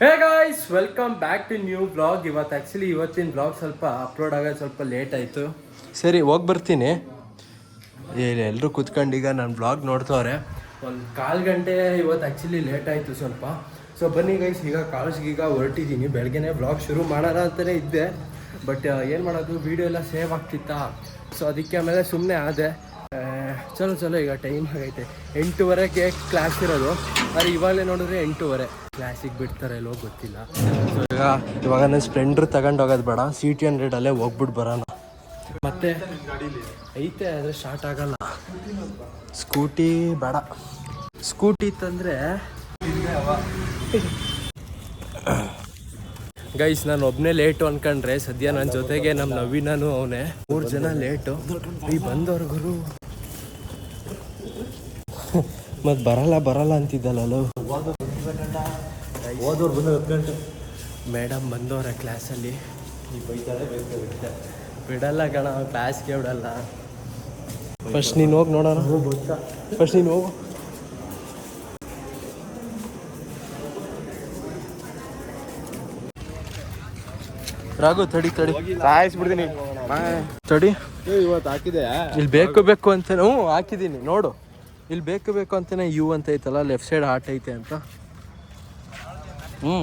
Hey guys welcome back to new blog ಇವತ್ತು actually ಇವತ್ತಿನ blog ಸ್ವಲ್ಪ ಅಪ್ಲೋಡ್ ಆಗೋದು ಸ್ವಲ್ಪ ಲೇಟ್ ಆಯಿತು. ಸರಿ ಹೋಗಿ ಬರ್ತೀನಿ. ಎಲ್ಲರೂ ಕೂತ್ಕೊಂಡು ನಾನು ಬ್ಲಾಗ್ ನೋಡ್ತವ್ರೆ. ಒಂದು ಕಾಲು ಗಂಟೆ ಇವತ್ತು ಆ್ಯಕ್ಚುಲಿ ಲೇಟ್ ಆಯಿತು ಸ್ವಲ್ಪ. ಸೊ ಬನ್ನಿ ಗೈಸ್ ಈಗ ಕಾಲೇಜ್ಗೆ ಈಗ ಹೊರಟಿದ್ದೀನಿ ಬೆಳಗ್ಗೆನೇ ಬ್ಲಾಗ್ ಶುರು ಮಾಡೋಣ ಅಂತಲೇ ಇದ್ದೆ. ಬಟ್ ಏನು ಮಾಡೋದು? ವೀಡಿಯೋ ಎಲ್ಲ ಸೇವ್ ಆಗ್ತಿತ್ತಾ? ಸೊ ಅದಕ್ಕೆ ಆಮೇಲೆ ಸುಮ್ಮನೆ ಆದೆ. ಚಲೋ ಚಲೋ ಈಗ ಟೈಮ್ ಆಗೈತೆ. ಎಂಟೂವರೆಗೆ ಕ್ಲಾಸ್ ಇರೋದು. ಆದರೆ ಇವಾಗಲೇ ನೋಡಿದ್ರೆ ಎಂಟೂವರೆ. ಕ್ಲಾಸಿಗೆ ಬಿಡ್ತಾರೆ ಎಲ್ಲೋ ಗೊತ್ತಿಲ್ಲ. ಸೊ ಈಗ ಇವಾಗ ನಾನು ಸ್ಪ್ಲೆಂಡ್ರ್ ತಗೊಂಡು ಹೋಗೋದು ಬೇಡ. ಸಿ ಟಿ ಹಂಡ್ರೆಡಲ್ಲೇ ಹೋಗ್ಬಿಟ್ಟು ಬರೋಣ. ಮತ್ತೆ ಐತೆ, ಆದರೆ ಸ್ಟಾರ್ಟ್ ಆಗಲ್ಲ. ಸ್ಕೂಟಿ ಬೇಡ. ಸ್ಕೂಟಿ ತಂದರೆ ಗೈಸ್ ನಾನು ಒಬ್ಬನೇ ಲೇಟು ಅನ್ಕೊಂಡ್ರೆ ಸದ್ಯ ನನ್ನ ಜೊತೆಗೆ ನಮ್ಮ ನವೀನೂ ಅವನೇ. ಮೂರು ಜನ ಲೇಟು ಈ ಬಂದವ್ರಿಗೂ ಮತ್ತೆ ಬರಲ್ಲ ಬರಲ್ಲ ಅಂತಿದ್ದಲ್ಲ ಓದೋರು ಬಂದು ಹತ್ತು ಗಂಟೆ. ಮೇಡಮ್ ಬಂದವ್ರೆ ಕ್ಲಾಸಲ್ಲಿ. ಬಿಡಲ್ಲ ಕಣ ಕ್ಲಾಸ್ಗೆ ಬಿಡಲ್ಲ. ಫಸ್ಟ್ ನೀನು ಹೋಗಿ ನೋಡೋಣ. ಫಸ್ಟ್ ನೀನು ಹೋಗು. ರಾಘು ತಡಿ ತಡಿ. ಸಾಯಿಸ್ಬಿಡ್ತೀನಿ. ತಡಿ. ಇವತ್ತು ಹಾಕಿದೆ ಇಲ್ಲಿ ಬೇಕು ಬೇಕು ಅಂತ ಹ್ಞೂ ಹಾಕಿದ್ದೀನಿ. ನೋಡು. ಇಲ್ಲಿ ಬೇಕು ಬೇಕು ಅಂತಾನೆ ಯು ಅಂತ ಐತಲ್ಲ ಲೆಫ್ಟ್ ಸೈಡ್ ಹಾಟ್ ಐತೆ ಅಂತ. ಹ್ಞೂ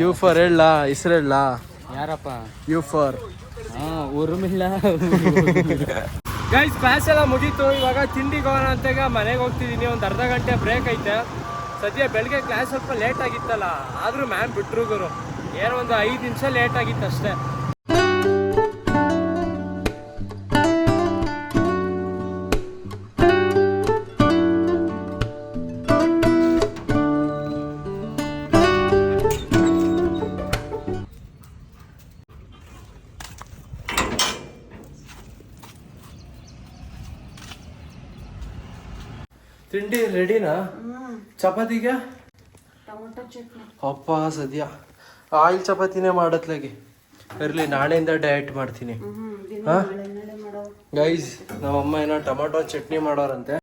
ಯು ಫಾರ್ ಹೇಳ ಹೆಸ್ರು ಹೇಳ ಯಾರಪ್ಪ? ಯು ಫಾರ್ ಹಾಂ ಉರುಮಿಲ್ಲ ಗೈಸ್ ಕ್ಲಾಸ್ ಎಲ್ಲ ಮುಗೀತು. ಇವಾಗ ತಿಂಡಿ ಹೋಗೋಣ ಅಂತ ಈಗ ಮನೆಗೆ ಹೋಗ್ತಿದ್ದೀನಿ ಒಂದು ಅರ್ಧ ಗಂಟೆ ಬ್ರೇಕ್ ಐತೆ. ಸದ್ಯ ಬೆಳಗ್ಗೆ ಕ್ಲಾಸ್ ಸ್ವಲ್ಪ ಲೇಟ್ ಆಗಿತ್ತಲ್ಲ. ಆದರೂ ಮ್ಯಾಮ್ ಬಿಟ್ರು ಗುರು. ಏನೋ ಒಂದು ಐದು ನಿಮಿಷ ಲೇಟ್ ಆಗಿತ್ತು ಅಷ್ಟೇ ರೆಡಿನಾ? ಚಪಾತಿಗೆ? ಅಪ್ಪ ಸದ್ಯ. ಆಯಿಲ್ ಚಪಾತಿನೇ ಮಾಡತ್ಲಾಗಿ. ಇರಲಿ ನಾಳೆಯಿಂದ ಡಯಟ್ ಮಾಡ್ತೀನಿ. ಗೈಸ್ ನಮ್ಮಮ್ಮ ಏನೋ ಟೊಮೊಟೊ ಚಟ್ನಿ ಮಾಡೋರಂತೆ.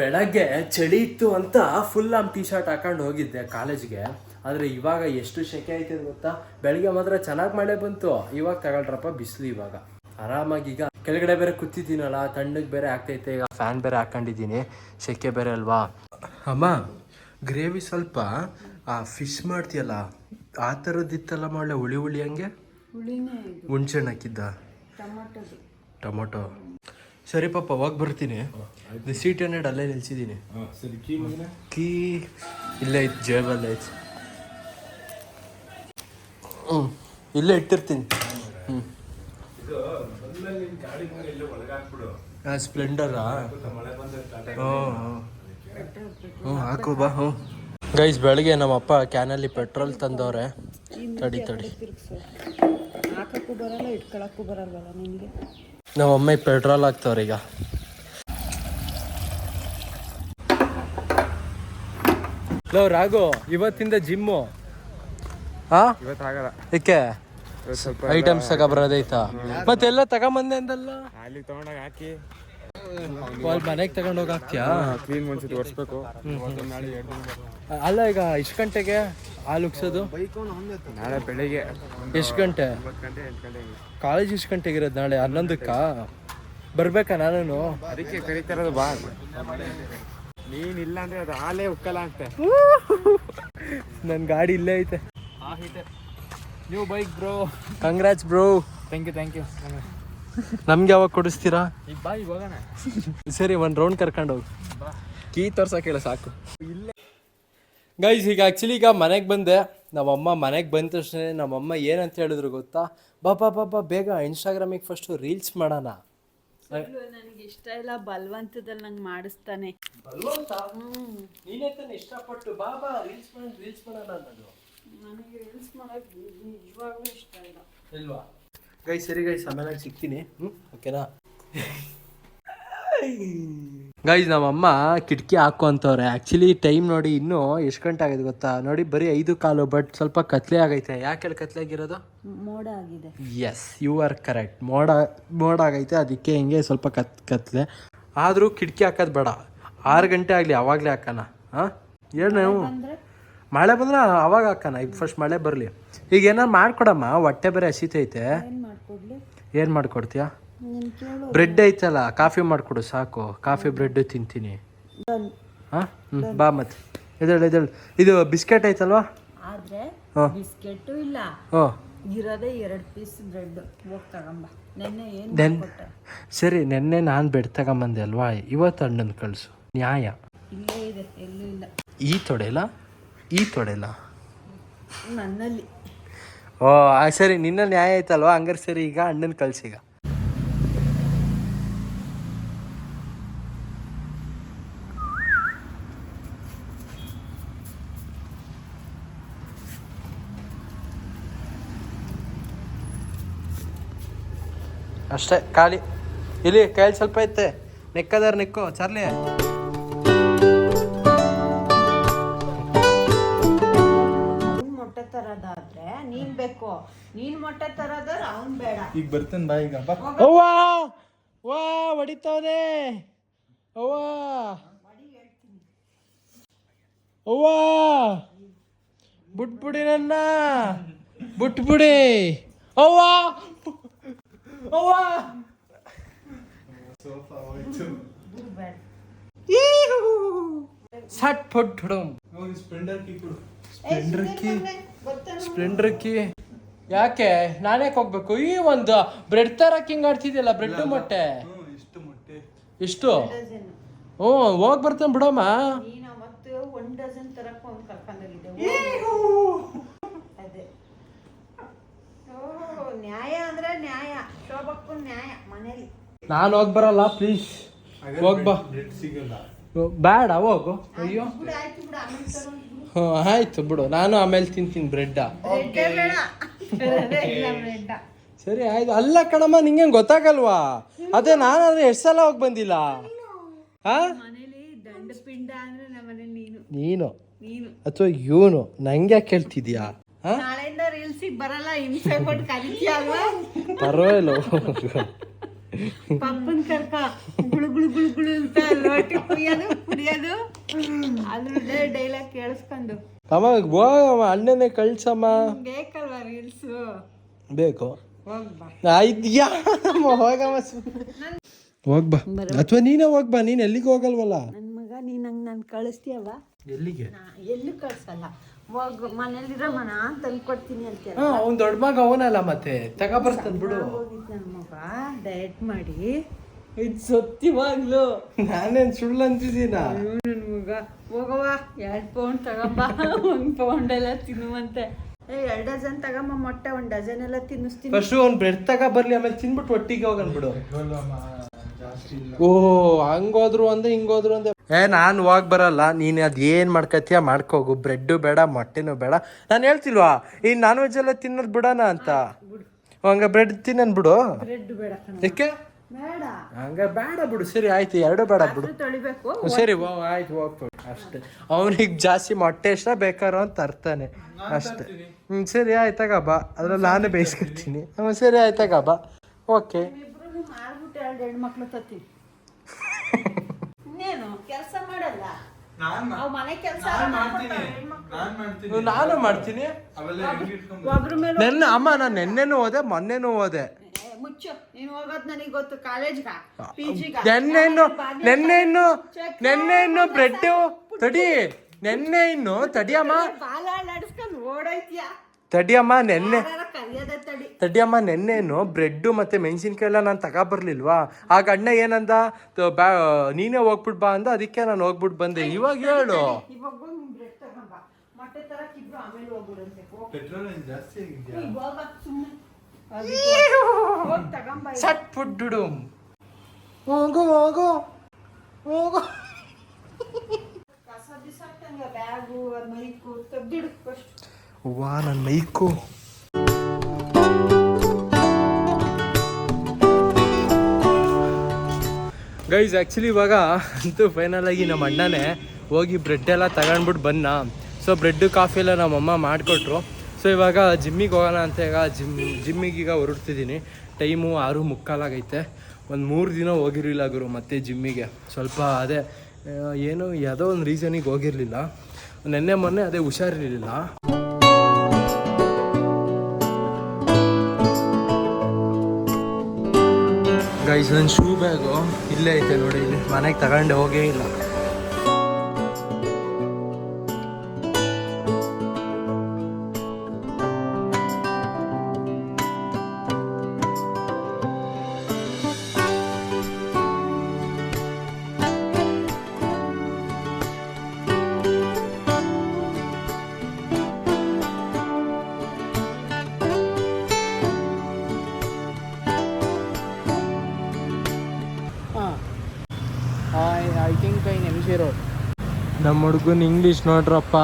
ಬೆಳಗ್ಗೆ ಚಳಿ ಇತ್ತು ಅಂತ ಫುಲ್ ಆಮ್ ಟಿ ಶರ್ಟ್ ಹಾಕೊಂಡು ಹೋಗಿದ್ದೆ ಕಾಲೇಜ್ಗೆ. ಆದರೆ ಇವಾಗ ಎಷ್ಟು ಶೆಕೆ ಆಯ್ತದೆ ಗೊತ್ತಾ? ಬೆಳಗ್ಗೆ ಮಾತ್ರ ಚೆನ್ನಾಗಿ ಮಳೆ ಬಂತು. ಇವಾಗ ತಗೊಳ್ರಪ್ಪ ಬಿಸಿಲು ಇವಾಗ. ಆರಾಮಾಗಿ ಈಗ ಕೆಳಗಡೆ ಬೇರೆ ಕೂತಿದ್ದೀನಲ್ಲ ತಣ್ಣಗೆ ಬೇರೆ ಆಗ್ತೈತೆ. ಈಗ ಫ್ಯಾನ್ ಬೇರೆ ಹಾಕೊಂಡಿದ್ದೀನಿ. ಸೆಕೆ ಬೇರೆ ಅಲ್ವಾ? ಅಮ್ಮ ಗ್ರೇವಿ ಸ್ವಲ್ಪ ಆ ಫಿಶ್ ಮಾಡ್ತೀಯಲ್ಲ ಆ ಥರದ್ದಿತ್ತಲ್ಲ ಮಾಡಲೆ ಹುಳಿ ಹುಳಿ ಹಂಗೆ? ಹುಣ್ಸೆಹಣ್ಣು ಹಾಕಿದ್ದ? ಟೊಮೊಟೊ. ಸರಿ ಪಾಪ ಅವಾಗ ಬರ್ತೀನಿ. ಸೀಟ್ ಹಂಡ್ರೆಡ್ ಅಲ್ಲೇ ನಿಲ್ಸಿದ್ದೀನಿ ಸರಿ ಕೀ ಇಲ್ಲೇ ಐತೆ ಜೇಬಲ್ಲೇ ಐತೆ. ಹ್ಞೂ ಇಲ್ಲೇ ಇಟ್ಟಿರ್ತೀನಿ. ಹ್ಞೂ ಸ್ಪ್ಲೆಂಡರಾ ಹ್ಞೂ ಹ್ಞೂ ಹಾಕು ಬಾ ಹ್ಞೂ ಗೈಸ್ ಬೆಳಗ್ಗೆ ನಮ್ಮಪ್ಪ ಕ್ಯಾನಲ್ಲಿ ಪೆಟ್ರೋಲ್ ತಂದವ್ರೆ. ತಡಿ ತಡಿ. ನಮ್ಮಮ್ಮ ಪೆಟ್ರೋಲ್ ಹಾಕ್ತವ್ರೆ ಈಗ. ಲೋ ರಾಘು ಇವತ್ತಿಂದ ಜಿಮ್ಮು ಹಾ? ಇವತ್ತು ಆಗಲ್ಲ ಏಕೆ ಇವತ್ತು ಸ್ವಲ್ಪ ಐಟಮ್ಸ್ ತಗೋ ಬರೋದೈತಾ ಮತ್ತೆಲ್ಲ ತಗೊಂಬಂದೆ ಅಂದಲ್ಲ? ಅಲ್ಲಿ ತಗೊಂಡಾಗ ಹಾಕಿ. ಮನೆಗೆ ತಗೊಂಡು ಹೋಗಾಕ್ತಿಯಾ ಕ್ಲೀನ್ ಒಂದ್ಸತಿ ಒರೆಸ್ಬೇಕು. ಅಲ್ಲ ಈಗ ಇಷ್ಟು ಗಂಟೆಗೆ ಹಾಲು ಉಗ್ಸೋದು? ನಾಳೆ ಬೆಳಿಗ್ಗೆ. ಎಷ್ಟು ಗಂಟೆ? ಕಾಲೇಜ್ ಇಷ್ಟು ಗಂಟೆಗೆ ಇರೋದು ನಾಳೆ? ಹನ್ನೊಂದಕ್ಕಾ? ಬರ್ಬೇಕಾ ನಾನು ಅದಕ್ಕೆ ಕರೀತಾರದು ಬಾ ನೀನಿಲ್ಲ ಅಂದ್ರೆ ಅದು ಹಾಲೇ ಉಕ್ಕಲ್ಲ ಅಂತ. ನನ್ನ ಗಾಡಿ ಇಲ್ಲೇ ಐತೆ. ನೀವು bike bro congrats bro thank you thank you ನಮ್ಗೆ ಯಾವಾಗ ಕೊಡಿಸ್ತೀರಾ? ಈಗ ಬಾ ಈಗ ಹೋಗೋಣ ಸರಿ ಒಂದು ರೌಂಡ್ ಕರ್ಕೊಂಡು ಹೋಗಿ. ಕೀ ತೋರ್ಸಕ್ಕೆ ಹೇಳ ಸಾಕು. ಗೈಸ್ ಈಗ ಆ್ಯಕ್ಚುಲಿ ಈಗ ಮನೆಗೆ ಬಂದೆ. ನಮ್ಮಮ್ಮ ಮನೆಗೆ ಬಂದ ತಕ್ಷಣ ನಮ್ಮಮ್ಮ ಏನಂತ ಹೇಳಿದ್ರು ಗೊತ್ತಾ? ಬಾ ಬಾ ಬಾ ಬಾ ಬೇಗ ಇನ್ಸ್ಟಾಗ್ರಾಮಿಗೆ ಫಸ್ಟು ರೀಲ್ಸ್ ಮಾಡೋಣ. ನನಗೆ ಇಷ್ಟ ಇಲ್ಲ ಬಲವಂತದಲ್ಲಿ ನಂಗೆ ಮಾಡಿಸ್ತಾನೆ. ನೀನೇ ತಾನೆ ಇಷ್ಟಪಟ್ಟು ಬಾ ಬಾ ರೀಲ್ಸ್ ಮಾಡಿ ರೀಲ್ಸ್ ಮಾಡೋಣ ಅನ್ನೋದು ನನಗೆ ರೀಲ್ಸ್ ಮಾಡೋಕ್ಕೆ ನಿಜವಾಗ್ಲೂ ಇಷ್ಟ ಇಲ್ಲ ಇಲ್ವಾ? ಗೈ ಸರಿ ಗೈಸ್ ಆಮೇಲೆ ಸಿಗ್ತೀನಿ. ಹ್ಞೂ ಓಕೆನಾ? ಗೈಸ್ ನಮ್ಮಮ್ಮ ಕಿಟಕಿ ಹಾಕು ಅಂತವ್ರೆ ಆ್ಯಕ್ಚುಲಿ ಟೈಮ್ ನೋಡಿ ಇನ್ನೂ ಎಷ್ಟು ಗಂಟೆ ಆಗಿದೆ ಗೊತ್ತಾ? ನೋಡಿ ಬರೀ ಐದು ಕಾಲು ಬಟ್ ಸ್ವಲ್ಪ ಕತ್ಲೆ ಆಗೈತೆ. ಯಾಕೆ ಕತ್ಲೆ ಆಗಿರೋದು? ಮೋಡ ಆಗಿದೆ. ಎಸ್ ಯು ಆರ್ ಕರೆಕ್ಟ್ ಮೋಡ ಮೋಡ ಆಗೈತೆ ಅದಕ್ಕೆ ಹಿಂಗೆ ಸ್ವಲ್ಪ ಕತ್ ಕತ್ಲೆ. ಆದರೂ ಕಿಟಕಿ ಹಾಕೋದು ಬೇಡ. ಆರು ಗಂಟೆ ಆಗಲಿ ಅವಾಗಲೇ ಹಾಕೋಣ. ಹಾಂ? ಹೇಳ ನಾವು. ಮಳೆ ಬಂದ್ರೆ ಅವಾಗ ಹಾಕೋಣ. ಈಗ ಫಸ್ಟ್ ಮಳೆ ಬರಲಿ. ಈಗ ಏನಾರು ಮಾಡ್ಕೊಡಮ್ಮ. ಹೊಟ್ಟೆ ಬೇರೆ ಹಸಿತೈತೆ. ಏನ್ ಮಾಡ್ಕೊಡ್ತೀಯ? ಬ್ರೆಡ್ ಐತಲ್ಲ ಕಾಫಿ ಮಾಡಿಕೊಡು ಸಾಕು. ಕಾಫಿ ಬ್ರೆಡ್ ತಿಂತೀನಿ. ಹಾಂ? ಹ್ಞೂ ಬಾ ಮತ್ತೆ. ಎದೇಳು ಎದೇಳು ಇದು ಬಿಸ್ಕೆಟ್ ಐತಲ್ವಾ? ಆದ್ರೆ ಬಿಸ್ಕೆಟ್ ಇಲ್ಲ. ಹ್ಞೂ ಇರೋದೇ ಎರಡು ಪೀಸ್ ಬ್ರೆಡ್ ಹೋಗ್ ತಗೊಂಬ. ನೆನ್ನೆ ಏನ್ ನೆನ್ ಸರಿ ನೆನ್ನೆ ನಾನು ಬೆಡ್ ತಗೊಂಬಂದೆ ಅಲ್ವಾ? ಇವತ್ತು ಅಣ್ಣನ ಕಳಿಸು. ನ್ಯಾಯ. ಇಲ್ಲೇ ಇದೆ ಎಲ್ಲೂ ಇಲ್ಲ. ಈ ತೊಡೆಲ ಈ ತೊಡೆಲ್ಲ ನನ್ನಲ್ಲಿ. ಓ ಆ, ಸರಿ ನಿನ್ನ ನ್ಯಾಯ ಐತಲ್ವಾ ಹಂಗಾರೆ ಸರಿ ಈಗ ಅಣ್ಣನ ಕಳ್ಸೀಗ ಅಷ್ಟೇ ಖಾಲಿ. ಇಲ್ಲಿ ಕೈಲಿ ಸ್ವಲ್ಪ ಐತೆ. ನೆಕ್ಕದಾರ ನೆಕ್ಕೋ ಚಾರ್ಲಿ. ನೀನ್ ಬೇಕು. ನೀನ್ ಮೊಟ್ಟೆ ತರೋದಾದ್ರೆ ಅವ್ನ್ ಬೇಡ. ಈಗ ಬರ್ತೇನೆ ಬಾ ಈಗ. ಬಾ. ಅವ್ವ ವಾ ಹೊಡಿತಾವನೆ. ಅವ್ವ. ಅವ್ವ. ಬಿಟ್ಬಿಡಿ ನನ್ನ. ಬಿಟ್ಬಿಡಿ. ಅವ್ವ. ಅವ್ವ. ಸಟ್ ಪಟ್ ಹೊಡಮ್ ಹೋಗಿ ಸ್ಪ್ಲೆಂಡರ್ ಕೀ ಕೊಡು. ಸ್ಪ್ಲೆಂಡರ್ ಕಿ ಸ್ಪ್ಲೆಂಡರ್ ಕಿ ಯಾಕೆ? ನಾನೇ ಹೋಗ್ಬೇಕು? ಈ ಒಂದು ಬ್ರೆಡ್ ತರ ಹಿಂಗ್ ಆಡ್ತಿದ್ಯಲ್ಲ ಬ್ರೆಡ್ ಮೊಟ್ಟೆ? ಇಷ್ಟು ಮೊಟ್ಟೆ. ಎಷ್ಟು ಹ್ಞೂ ಹೋಗಿ ಬರ್ತೇನೆ ಬಿಡಮ್ಮ. ನ್ಯಾಯ ಅಂದ್ರೆ ನ್ಯಾಯ. ಶೋಭಕ್ಕೂ ನ್ಯಾಯ ಮನೇಲಿ. ನಾನು ಹೋಗ್ಬರಲ್ಲ ಪ್ಲೀಸ್ ಹೋಗ್ಬಾ ಬ್ರೆಡ್ ಸಿಗಲ್ಲ. ಬೇಡ ಹೋಗು. ಅಯ್ಯೋ. ಆಯ್ತು ಬಿಡು ಆಮೇಲೆ ತಗೊಂಡು ಹ್ಞೂ ಆಯ್ತು ಬಿಡು. ನಾನು ಆಮೇಲೆ ತಿಂತೀನಿ ಬ್ರೆಡ್ ಬ್ರೆಡ್ಡೇ ಸರಿ ಆಯ್ತು. ಅಲ್ಲ ಕಣಮ್ಮ ನಿಂಗೆ ಗೊತ್ತಾಗಲ್ವಾ? ಅದೇ ನಾನು ಎಷ್ಟು ಸಲ ಹೋಗಿ ಬಂದಿಲ್ಲ? ಹಾ ನೀನು. ಅಥವಾ ಇವನು? ನಂಗೆ ಕೇಳ್ತಿದ್ಯಾ? ಪರವಾಗಿಲ್ಲ. ಪಪ್ಪನ್ ಕರ್ಕ ಗುಳು ಗುಳು ಗುಳು ಗುಳು ಅಂತ ಲೋಟಿ ಕುಡಿಯೋದು ಕುಡಿಯೋದು ಅದ್ರದ್ದೇ ಡೈಲಾಗ್ ಕೇಳಿಸ್ಕೊಂಡು. ಅಮ್ಮ ಹೋಗಮ್ಮ ಅಣ್ಣನೇ ಕಳ್ಸಮ್ಮ. ಬೇಕಲ್ವಾ ರೀಲ್ಸ್ ಬೇಕು. ಹೋಗ್ಬಾ. ಹೋಗಮ್ಮ ಹೋಗ್ಬಾ. ಹೋಗ್ ಬಾ ಅಥವಾ ನೀನೇ ಹೋಗ್ ಬಾ ನೀನ್ ಎಲ್ಲಿಗೆ ಹೋಗಲ್ವಲ್ಲ? ನನ್ನ ಮಗ ನೀನ್ ಹಂಗ್ ನಾನು ಕಳಿಸ್ತೀಯವ ಎಲ್ಲಿಗೆ? ಎಲ್ಲೂ ಕಳ್ಸಲ್ಲ. ಹೋಗ್ ಮನೇಲಿರೋ ಮನ ತಂದು ಕೊಡ್ತೀನಿ ಅಂತೀರ ಹಾ ಅವ್ನ್ ದೊಡ್ಡ ಮಗ ಅವನಲ್ಲ ಮತ್ತೆ. ತಗೊಬರ್ತಾನೆ ಬಿಡು ಹೋಗಿದ್ ನನ್ನ ಮಗ ಡಯಟ್ ಮಾಡಿ. ಇದು ಸತ್ಯವಾಗ್ಲು. ನಾನೇನ್ ಸುಳ್ಳು ಅಂತಿದ್ದೀನ? ನನ್ ಮಗ. ಹೋಗವ ಎರಡು ಪೌಂಡ್ ತಗೊಂಬ. ಒಂದು ಪೌಂಡ್ ಎಲ್ಲ ತಿನ್ನುವಂತೆ. ಏ ಎರಡು ಡಜನ್ ತಗೊಂಬ ಮೊಟ್ಟೆ ಒಂದು ಡಜನ್ ಎಲ್ಲ ತಿನ್ನಿಸ್ತೀನಿ. ಫಸ್ಟ್ ಅವ್ನ್ ಬ್ರೆಡ್ ತಗ ಬರ್ಲಿ ಆಮೇಲೆ ತಿನ್ಬಿಟ್ಟು ಒಟ್ಟಿಗೆ ಹೋಗನ್ ಬಿಡು ಓ ಹಂಗೋದ್ರು ಒಂದೇ ಹಿಂಗೋದ್ರು ಒಂದೇ. ಏ ನಾನು ಹೋಗ್ ಬರಲ್ಲ. ನೀನು ಅದ್ ಏನ್ ಮಾಡ್ಕತ್ತೀಯ ಮಾಡ್ಕೋಗು. ಬ್ರೆಡ್ ಬೇಡ ಮೊಟ್ಟೆನೂ ಬೇಡ. ನಾನು ಹೇಳ್ತಿಲ್ವಾ? ಈ ನಾನ್ ವೆಜ್ ಎಲ್ಲ ತಿನ್ನೋದು ಬಿಡೋಣ ಅಂತ. ಹಂಗ ಬ್ರೆಡ್ ತಿನ್ನನ್ ಬಿಡು. ಬ್ರೆಡ್ ಬೇಡ ಕಣ. ಯಾಕೆ? ಬೇಡ. ಹಂಗ ಬೇಡ ಬಿಡು. ಸರಿ ಆಯ್ತು. ಎರಡು ಬೇಡ ಬಿಡು. ತೊಳಿಬೇಕು. ಸರಿ ಓ ಆಯ್ತು ಹೋಗ್ಬಿಡು ಅಷ್ಟೇ. ಅವನಿಗೆ ಜಾಸ್ತಿ ಮೊಟ್ಟೆ ಇಷ್ಟ ಬೇಕಾರೋ ಅಂತ ತರ್ತಾನೆ. ಅಷ್ಟೇ. ಹ್ಞೂ ಸರಿ ಆಯ್ತಾಗ ಬಾ. ಅದ್ರಲ್ಲಿ ನಾನು ಬೇಯಿಸ್ಕೊತೀನಿ ಹ್ಞೂ ಸರಿ ಆಯ್ತಾಗ ಬಾ. ಓಕೆ. ಎರಡು ಹೆಣ್ಮಕ್ಳು ತತ್ತಿ. ಇನ್ನೇನು ಕೆಲಸ ಮಾಡಲ್ಲ? ನಾನ್ ಅವ್ ಮನೆ ಕೆಲಸ ನಾನ್ ಮಾಡ್ತೀನಿ. ಒಬ್ರ ಮೇಲೆ ನೆನ್ನೆ ಅಮ್ಮ ನಾನು ನೆನ್ನೆನೂ ಹೋದೆ ಮೊನ್ನೆನೂ ಹೋದೆ. ಏ, ಮುಚ್ಚು. ನೀನು ಹೋಗೋದ್ ನನಗೆ ಗೊತ್ತು. ಕಾಲೇಜ್ಗ? ಪಿಜಿಗ? ನೆನ್ನೆ ಇನ್ನು ನೆನ್ನೆ ಇನ್ನು ಬ್ರೆಡ್ ತಡಿ. ನೆನ್ನೆ ಇನ್ನು ತಡಿಯಮ್ಮ ಬಾಲ ತಡಿಯಮ್ಮ ನೆನ್ನೆ ತಡಿಯಮ್ಮ ನೆನ್ನೆನು ಬ್ರೆಡ್ಡು ಮತ್ತೆ ಮೆಣಸಿನ್ಕಾಯಿ ಎಲ್ಲ ನಾನು ತಗೊಬರ್ಲಿಲ್ವಾ? ಆಗ ಅಣ್ಣ ಏನಂದ ಬ್ಯಾ ನೀನೇ ಹೋಗ್ಬಿಟ್ ಬಾ ಅಂದ ಅದಕ್ಕೆ ನಾನು ಹೋಗ್ಬಿಟ್ಟು ಬಂದೆ. ಇವಾಗ ಹೇಳು. ಸಟ್ ಹೋಗು ಹೋಗು ಹೋಗು ವಾ ನನ್ನ ಮೈಕು. ಗೈಸ್ ಆ್ಯಕ್ಚುಲಿ ಇವಾಗ ಅಂತೂ ಫೈನಲ್ ಆಗಿ ನಮ್ಮ ಅಣ್ಣನೇ ಹೋಗಿ ಬ್ರೆಡ್ ಎಲ್ಲ ತಗೊಂಡ್ಬಿಟ್ಟು ಬನ್ನ ಸೊ ಬ್ರೆಡ್ಡು ಕಾಫಿ ಎಲ್ಲ ನಮ್ಮಮ್ಮ ಮಾಡಿಕೊಟ್ರು. ಸೊ ಇವಾಗ ಜಿಮ್ಮಿಗೆ ಹೋಗೋಣ ಅಂತ ಈಗ ಜಿಮ್ ಜಿಮ್ಮಿಗೆ ಈಗ ಹೊರಡ್ತಿದ್ದೀನಿ. ಟೈಮು ಆರು ಮುಕ್ಕಾಲಾಗೈತೆ ಒಂದು ಮೂರು ದಿನ ಹೋಗಿರಲಿಲ್ಲ ಗುರು ಮತ್ತೆ ಜಿಮ್ಮಿಗೆ ಸ್ವಲ್ಪ ಅದೇ ಏನು ಏನೋ, ಯಾವುದೋ ಒಂದು ರೀಸನಿಗೆ ಹೋಗಿರಲಿಲ್ಲ. ನೆನ್ನೆ ಮೊನ್ನೆ ಅದೇ ಹುಷಾರಿರಲಿಲ್ಲ ಗೈಸ್ ನನ್ನ ಶೂ ಬ್ಯಾಗು ಇಲ್ಲೇ ಐತೆ ನೋಡಿ ಇಲ್ಲಿ. ಮನೆಗೆ ತಗೊಂಡೆ ಹೋಗೇ ಇಲ್ಲ. ರೋಡ್ ನಮ್ಮ ಹುಡುಗನ್ ಇಂಗ್ಲೀಷ್ ನೋಡ್ರಪ್ಪ.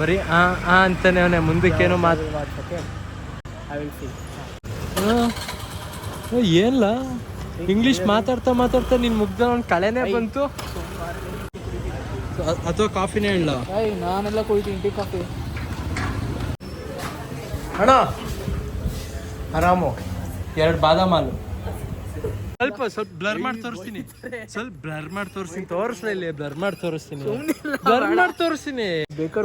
ಬರೀ ಆ ಆ ಅಂತಾನೆ ಅವನೇ. ಮುಂದಕ್ಕೇನು ಮಾತು ಏನಿಲ್ಲ ಇಂಗ್ಲೀಷ್ ಮಾತಾಡ್ತಾ ಮಾತಾಡ್ತಾ ನಿನ್ ಮುಗ್ದ ಒಂದು ಕಳೆನೇ ಬಂತು. ಅಥವಾ ಕಾಫಿನೇ ಇಲ್ಲ? ನಾನೆಲ್ಲ ಕುಡಿತೀನಿ. Tea coffee. ಅಣ್ಣ ಆರಾಮು? ಎರಡು ಬಾದಾಮ್ ಹಾಲು. ಸ್ವಲ್ಪ ಸ್ವಲ್ಪ ಬ್ಲರ್ ಮಾಡಿ ತೋರಿಸ್ತೀನಿ. ಸ್ವಲ್ಪ ಬ್ಲರ್ ಮಾಡಿ ತೋರಿಸ್ತೀನಿ. ತೋರಿಸ್ಲೇ ಇಲ್ಲಿ ಬ್ಲರ್ ಮಾಡಿ ತೋರಿಸ್ತೀನಿ. ಬ್ಲರ್ ಮಾಡಿ ತೋರಿಸ್ತೀನಿ.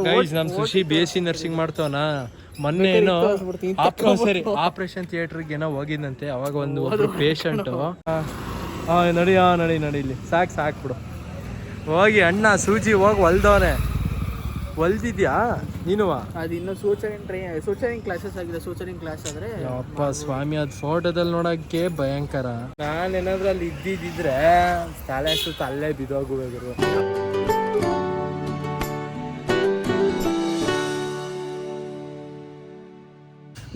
ಗೈಸ್ ನಮ್ Sushi B S C nursing ಮಾಡ್ತವನ? ಮೊನ್ನೆ ಏನೋ ಸರಿ ಆಪರೇಷನ್ ಥಿಯೇಟರ್ಗೆ ಏನೋ ಹೋಗಿದ್ದಂತೆ ಅವಾಗ ಒಂದು ಒಬ್ರು ಪೇಷಂಟ್ ಹಾ ನಡಿ ಹಾ ನಡಿ ನಡಿ ಇಲ್ಲಿ. ಸಾಕು ಸಾಕು ಬಿಡು. ಹೋಗಿ ಅಣ್ಣ ಸೂಜಿ ಹೋಗಿ ಹೊಲ್ದವನೆ. ಹೊಲ್ದಿದ್ಯಾ? ನೀನುವಾ? ಅದು ಇನ್ನೂ ಸೂಚರಿಂಗ್ ಟ್ರೈ ಸೂಚರಿಂಗ್ ಕ್ಲಾಸಸ್ ಆಗಿದೆ ಸೂಚರಿಂಗ್ ಕ್ಲಾಸ್ ಆದರೆ ಅಪ್ಪ ಸ್ವಾಮಿ ಅದ್ ಫೋಟೋದಲ್ಲಿ ನೋಡಕ್ಕೆ ಭಯಂಕರ. ನಾನು ಏನಾದ್ರೂ ಅಲ್ಲಿ ಇದ್ದಿದ್ರೆ ತಲೆ ಸುತ್ತ ಅಲ್ಲೇ ಬಿದ್ದೋಗುವರು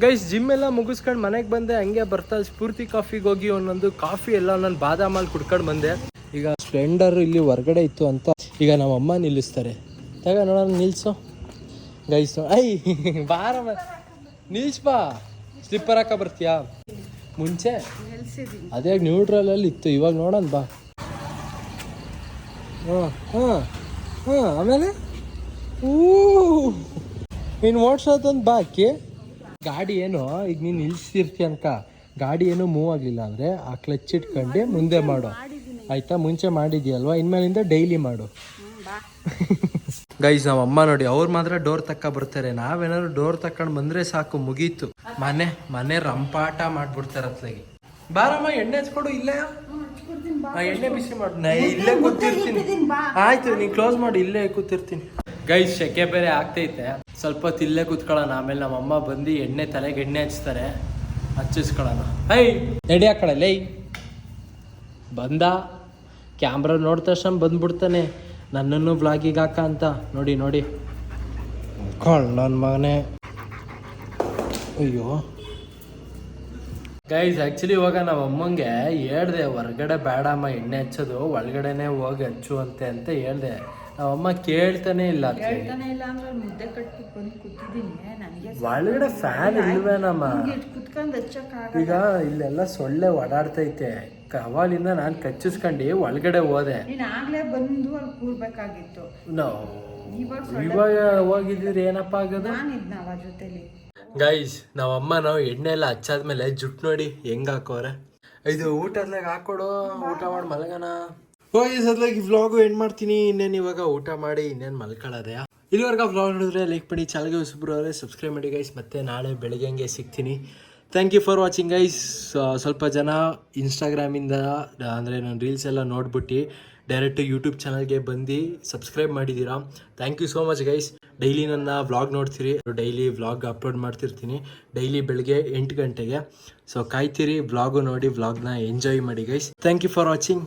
ಗೈಸ್ ಜಿಮ್ ಎಲ್ಲ ಮುಗಿಸ್ಕೊಂಡು ಮನೆಗೆ ಬಂದೆ ಹಂಗೆ ಬರ್ತಾ ಸ್ಫೂರ್ತಿ ಕಾಫಿಗೆ ಹೋಗಿ ಒಂದೊಂದು ಕಾಫಿ ಎಲ್ಲ ನಾನು ಬಾದಾಮಲ್ಲಿ ಕುಡ್ಕೊಂಡು ಬಂದೆ. ಈಗ ಸ್ಪ್ಲೆಂಡರ್ ಇಲ್ಲಿ ಹೊರಗಡೆ ಇತ್ತು ಅಂತ ಈಗ ನಮ್ಮ ಅಮ್ಮ ನಿಲ್ಲಿಸ್ತಾರೆ. ತಗ ನೋಡೋಣ ನಿಲ್ಸು. ಗೈಸು ಐ ಬಾರ ನಿಲ್ಸ್ ಬಾ. ಸ್ಲಿಪ್ಪರ್ ಹಾಕ ಬರ್ತೀಯಾ? ಮುಂಚೆ ಅದೇ ನ್ಯೂಟ್ರಲ್ ಅಲ್ಲಿ ಇತ್ತು ಇವಾಗ ನೋಡೋಣ ಬಾ. ಹಾಂ ಹಾಂ ಹಾಂ ಆಮೇಲೆ? ಊ. ನೀನು ಓಡ್ಸೋದೊಂದು ಬಾ ಅಕ್ಕಿ ಗಾಡಿ ಏನು ಈಗ ನೀನು ನಿಲ್ಸಿರ್ತೀಯ ಅನ್ಕ. ಗಾಡಿ ಏನು ಮೂವ್ ಆಗಲಿಲ್ಲ ಅಂದರೆ ಆ ಕ್ಲಚ್ ಇಟ್ಕೊಂಡು ಮುಂದೆ ಮಾಡು. ಆಯ್ತಾ? ಮುಂಚೆ ಮಾಡಿದ್ಯಲ್ವಾ? ಇನ್ಮೇಲಿಂದ ಡೈಲಿ ಮಾಡು. ಗೈಸ್ ನಮ್ಮ ಅಮ್ಮ ನೋಡಿ ಅವ್ರು ಮಾತ್ರ ಡೋರ್ ತಕ್ಕ ಬರ್ತಾರೆ. ನಾವೇನಾದ್ರು ಡೋರ್ ತಕ್ಕೊಂಡು ಬಂದ್ರೆ ಸಾಕು ಮುಗೀತು. ಮನೆ ಮನೆ ರಂಪಾಟ ಮಾಡ್ಬಿಡ್ತಾರೆ ಅತ್ಲಾಗಿ. ಬಾರಮ್ಮ ಎಣ್ಣೆ ಹಚ್ಕೊಡು ಇಲ್ಲೇ? ಎಣ್ಣೆ ಬಿಸಿ ಮಾಡು. ನಾ ಇಲ್ಲೇ ಕೂತಿರ್ತೀನಿ. ಆಯ್ತು ನೀನ್ ಕ್ಲೋಸ್ ಮಾಡಿ ಇಲ್ಲೇ ಕೂತಿರ್ತೀನಿ. ಗೈಸ್ ಶೆಕೆ ಬೇರೆ ಆಗ್ತೈತೆ. ಸ್ವಲ್ಪ ಹೊತ್ತು ಇಲ್ಲೇ ಕೂತ್ಕೊಳ್ಳೋಣ. ಆಮೇಲೆ ನಮ್ಮ ಅಮ್ಮ ಬಂದು ಎಣ್ಣೆ ತಲೆಗೆ ಎಣ್ಣೆ ಹಚ್ತಾರೆ. ಹಚ್ಚಿಸ್ಕೊಳ್ಳೋಣ. ಹೈ ರೆಡಿ ಹಾಕೊಳ್ಳಲ್ಲ ಬಂದ. ಕ್ಯಾಮ್ರಾ ನೋಡಿದ ತಕ್ಷಣ ಬಂದ್ಬಿಡ್ತಾನೆ. ನನ್ನನ್ನು ವ್ಲಾಗಿಗೆ ಹಾಕ ಅಂತ. ನೋಡಿ ನೋಡಿ. ನನ್ನ ಮಗನೇ. ಅಯ್ಯೋ. ಗೈಸ್ ಆ್ಯಕ್ಚುಲಿ ಇವಾಗ ನಮ್ಮ ಅಮ್ಮಂಗೆ ಹೇಳ್ದೆ ಹೊರಗಡೆ ಬೇಡಮ್ಮ ಎಣ್ಣೆ ಹಚ್ಚೋದು ಒಳಗಡೆನೆ ಹೋಗಿ ಹಚ್ಚು ಅಂತೆ ಅಂತ ಹೇಳ್ದೆ. ನಮ್ಮ ಅಮ್ಮ ಕೇಳ್ತಾನೆ ಇಲ್ಲ. ಹೇಳ್ತಾನೆ ಇಲ್ಲ ಅಂದ್ರೆ ಅವ್ನ್ ಮುದ್ದೆ ಕಟ್ಬಿಟ್ಟು ಬಂದು ಕೂತಿದ್ದೀನಿ. ನನಗೆ ಒಳಗಡೆ ಫ್ಯಾನ್ ಇಲ್ವೇನಮ್ಮ? ಕುತ್ಕೊಂಡು ಹಚ್ಚಕ್ಕಾಗ ಈಗ ಇಲ್ಲೆಲ್ಲ ಸೊಳ್ಳೆ ಓಡಾಡ್ತೈತೆ. ಕವಾಲಿಂದ ನಾನು ಕಚ್ಚಿಸ್ಕೊಂಡು ಒಳಗಡೆ ಹೋದೆ. ನೀನ್ ಆಗ್ಲೇ ಬಂದು ಅಲ್ಲಿ ಕೂರ್ಬೇಕಾಗಿತ್ತು. ನಾವು ಇವಾಗ ಹೋಗಿದ್ದೀರಿ ಹೋಗಿದ್ರೆ ಏನಪ್ಪ ಆಗೋದು? ನಾನಿದ್ನ ಅವ ಜೊತೆಲಿ. ಗೈಸ್ ನಮ್ಮ ಅಮ್ಮ ನಾವು ಎಣ್ಣೆ ಎಲ್ಲ ಹಚ್ಚಾದ್ಮೇಲೆ ಜುಟ್ಟು ನೋಡಿ ಹೆಂಗ್ ಹಾಕೋರೆ. ಇದು ಊಟದ್ಲಾಗ ಹಾಕೊಡು ಊಟ ಮಾಡಿ ಮಲಗನ ಹೋಗಿ ಸದ್ಲಾಗಿ ವ್ಲಾಗು ಎಂಡ್ ಮಾಡ್ತೀನಿ. ಇನ್ನೇನು ಇವಾಗ ಊಟ ಮಾಡಿ ಇನ್ನೇನು ಮಲ್ಕೊಳ್ಳೋದೆ ಇಲ್ಲಿವರೆಗೂ ವ್ಲಾಗ್ ನೋಡಿದ್ರೆ ಲೈಕ್ ಮಾಡಿ ಚಾನಲ್ಗೆ ಹೊಸಬ್ರು ಅವರೇ ಸಬ್ಸ್ಕ್ರೈಬ್ ಮಾಡಿ ಗೈಸ್ ಮತ್ತೆ ನಾಳೆ ಬೆಳಿಗ್ಗೆ ಹಂಗೆ ಸಿಗ್ತೀನಿ. Thank you for watching guys ಸ್ವಲ್ಪ ಜನ ಇನ್ಸ್ಟಾಗ್ರಾಮಿಂದ ಅಂದರೆ ನಾನು ರೀಲ್ಸ್ ಎಲ್ಲ ನೋಡ್ಬಿಟ್ಟು ಡೈರೆಕ್ಟ್ ಯೂಟ್ಯೂಬ್ ಚಾನಲ್ಗೆ ಬಂದು ಸಬ್ಸ್ಕ್ರೈಬ್ ಮಾಡಿದ್ದೀರಾ. Thank you so much guys daily ನನ್ನ ವ್ಲಾಗ್ ನೋಡ್ತೀರಿ. ಡೈಲಿ ವ್ಲಾಗ್ ಅಪ್ಲೋಡ್ ಮಾಡ್ತಿರ್ತೀನಿ. ಡೈಲಿ ಬೆಳಗ್ಗೆ ಎಂಟು ಗಂಟೆಗೆ. ಸೊ ಕಾಯ್ತೀರಿ ವ್ಲಾಗು ನೋಡಿ ವ್ಲಾಗ್ನ ಎಂಜಾಯ್ ಮಾಡಿ guys thank you for watching